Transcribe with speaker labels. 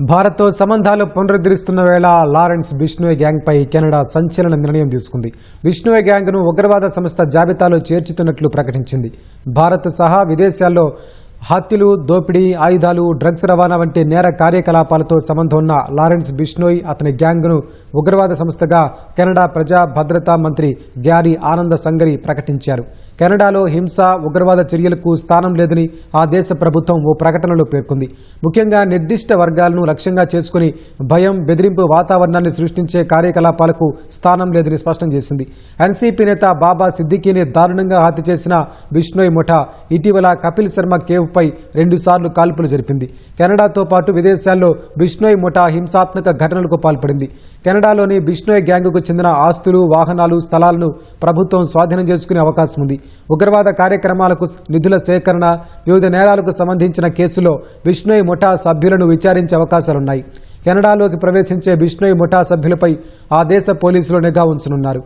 Speaker 1: భారత్తో సంబంధాలు పునరుద్ధరిస్తున్న వేళ లారెన్స్ బిష్ణోయ్ గ్యాంగ్పై కెనడా సంచలన నిర్ణయం తీసుకుంది. బిష్ణోయ్ గ్యాంగ్ను ఉగ్రవాద సంస్థ జాబితాలో చేర్చుతున్నట్లు ప్రకటించింది. భారత్ సహా విదేశాల్లో హత్యలు దోపిడీ ఆయుధాలు డ్రగ్స్ రవాణా వంటి నేర కార్యకలాపాలతో సంబంధం ఉన్న లారెన్స్ బిష్ణోయ్ అతని గ్యాంగ్ను ఉగ్రవాద సంస్థగా కెనడా ప్రజా భద్రతా మంత్రి గ్యారీ ఆనంద సంగరి ప్రకటించారు. కెనడాలో హింస ఉగ్రవాద చర్యలకు స్థానం లేదని ఆ దేశ ప్రభుత్వం ఓ ప్రకటనలో పేర్కొంది. ముఖ్యంగా నిర్దిష్ట వర్గాలను లక్ష్యంగా చేసుకుని భయం బెదిరింపు వాతావరణాన్ని సృష్టించే కార్యకలాపాలకు స్థానం లేదని స్పష్టం చేసింది. ఎన్సీపీ నేత బాబా సిద్దికీని దారుణంగా హత్య చేసిన బిష్నోయ్ ముఠా ఇటీవల కపిల్ శర్మ కేవ్ పై రెండుసార్లు కాల్పులు జరిపింది. కెనడాతో పాటు విదేశాల్లో బిష్ణోయ్ ముఠా హింసాత్మక ఘటనలకు పాల్పడింది. కెనడాలోని బిష్ణోయ్ గ్యాంగుకు చెందిన ఆస్తులు వాహనాలు స్థలాలను ప్రభుత్వం స్వాధీనం చేసుకునే అవకాశం ఉంది. ఉగ్రవాద కార్యక్రమాలకు నిధుల సేకరణ వివిధ నేరాలకు సంబంధించిన కేసులో బిష్ణోయ్ ముఠా సభ్యులను విచారించే అవకాశాలున్నాయి. కెనడాలోకి ప్రవేశించే బిష్ణోయ్ ముఠా సభ్యులపై ఆ దేశ పోలీసులు నిఘా ఉంచనున్నారు.